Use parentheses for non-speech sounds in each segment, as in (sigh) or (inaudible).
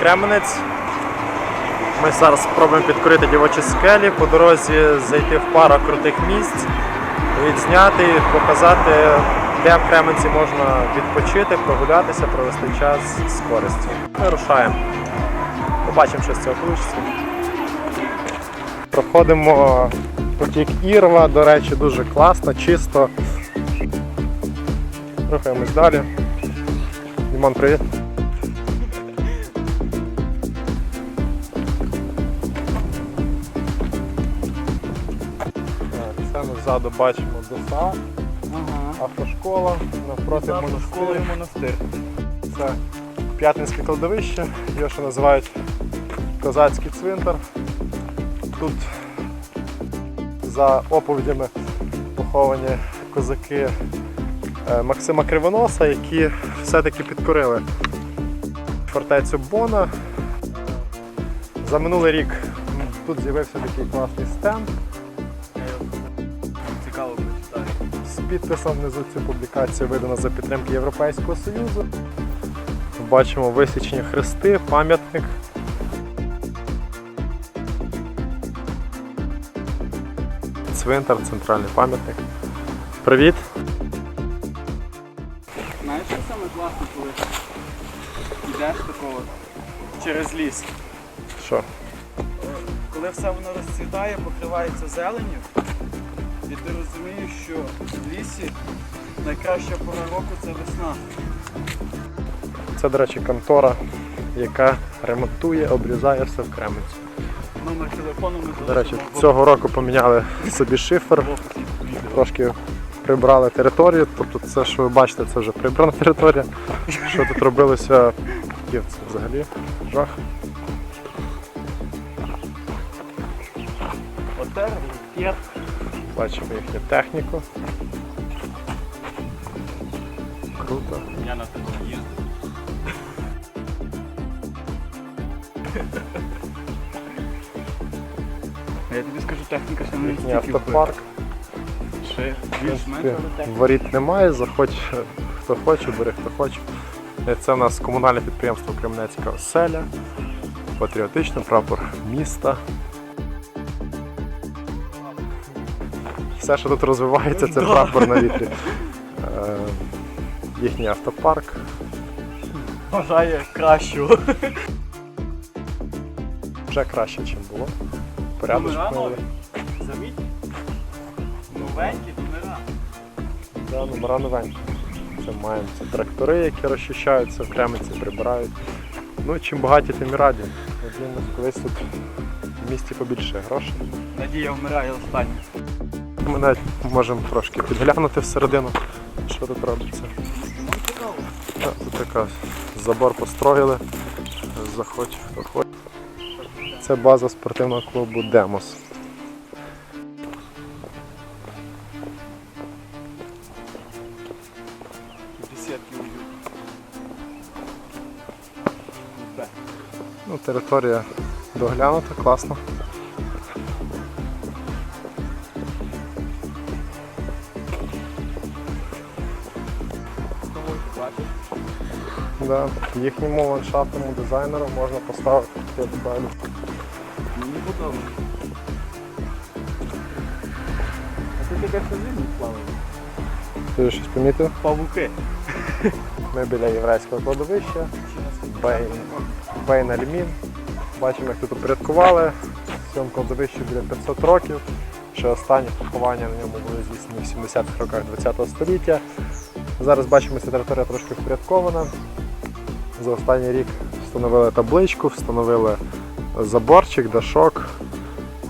Кременець. Ми зараз спробуємо підкорити дівочі скелі, по дорозі зайти в пару крутих місць, відзняти, показати, де в Кременці можна відпочити, прогулятися, провести час з користю. Ми рушаємо. Побачимо, що з цього вийде. Проходимо потік Ірва, до речі, дуже класно, чисто. Рухаємось далі. Дімон, привіт. Це ми ззаду бачимо ДСА, Ага. автошкола, навпроти монастир. і монастир. Це П'ятницьке кладовище, його ще називають козацький цвинтар. Тут за оповідями поховані козаки е, Максима Кривоноса, які все-таки підкорили фортецю Бона. За минулий рік тут з'явився такий класний стенд підписом внизу цю публікацію видана за підтримки Європейського Союзу. Бачимо висічені хрести, пам'ятник. Цвинтар, центральний пам'ятник. Привіт! Знаєш, що саме класно, коли йдеш такого через ліс? Що? Коли все воно розцвітає, покривається зеленню, і ти розумієш, що в лісі найкраща пора року це весна. Це, до речі, контора, яка ремонтує, обрізає все в Кременці. Номер телефону ми До речі, залишимо в цього року поміняли собі шифер, описі відео. трошки прибрали територію. Тобто це, що ви бачите, це вже прибрана територія. Що тут робилося, є це взагалі жах. Отер, п'єр. Бачимо їхню техніку. Круто. Я на такому їздив. Я тобі скажу, техніка ще не Їхній настільки автопарк. Ще більш-менш але техніка. Воріт немає, заходь хто хоче, бери хто хоче. Е, Це у нас комунальне підприємство Кременецька оселя, патріотичний прапор міста. Все, що тут розвивається, це (laughs) прапор на вітрі. Е, Їхній автопарк. Бажає кращого. Вже краще, ніж було. Порядочок Номера. Заміть. Новенькі номера. Да, номера новенькі. Це маємо це трактори, які розчищаються в Кременці, прибирають. Ну, чим багаті, тим і раді. Надіємося, колись тут в місті побільше грошей. Надія вмирає останнє. Ми навіть можемо трошки підглянути всередину, що тут робиться. Тут така забор построїли. Заходь, хто хоче. Це база спортивного клубу Демос. Ну, територія доглянута, класно. Да. Їхньому ландшафтному дизайнеру можна поставити таке деталі. Мені подобається. А тут якась жизнь плаває. Ти щось помітив? Павуки. Ми біля єврейського кладовища, Бейн, Бейн Альмін. Бачимо, як тут упорядкували. Цьому кладовищу біля 500 років. Ще останні поховання на ньому були здійснені в 70-х роках ХХ століття. Зараз бачимо, ця територія трошки впорядкована. За останній рік встановили табличку, встановили заборчик, дашок.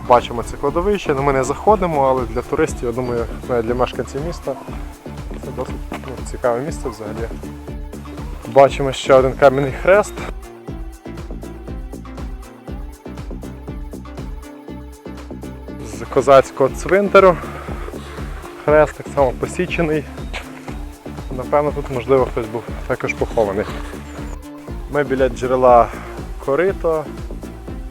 Бачимо це кладовище, ну, ми не заходимо, але для туристів, я думаю, навіть для мешканців міста це досить ну, цікаве місце взагалі. Бачимо ще один кам'яний хрест. З козацького цвинтару. Хрест так само посічений. Напевно, тут можливо хтось був також похований. Ми біля джерела Корито.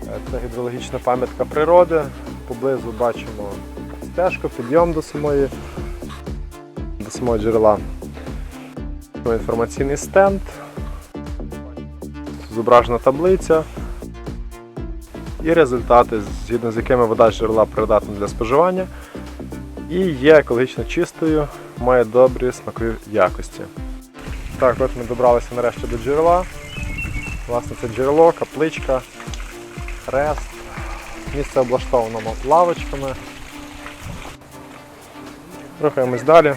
Е, це гідрологічна пам'ятка природи. Поблизу бачимо стежку, підйом до самої, до самого джерела. Інформаційний стенд, зображена таблиця і результати, згідно з якими вода з джерела придатна для споживання. І є екологічно чистою, має добрі смакові якості. Так, от ми добралися нарешті до джерела. Власне, це джерело, капличка, хрест. Місце облаштовано лавочками. Рухаємось далі.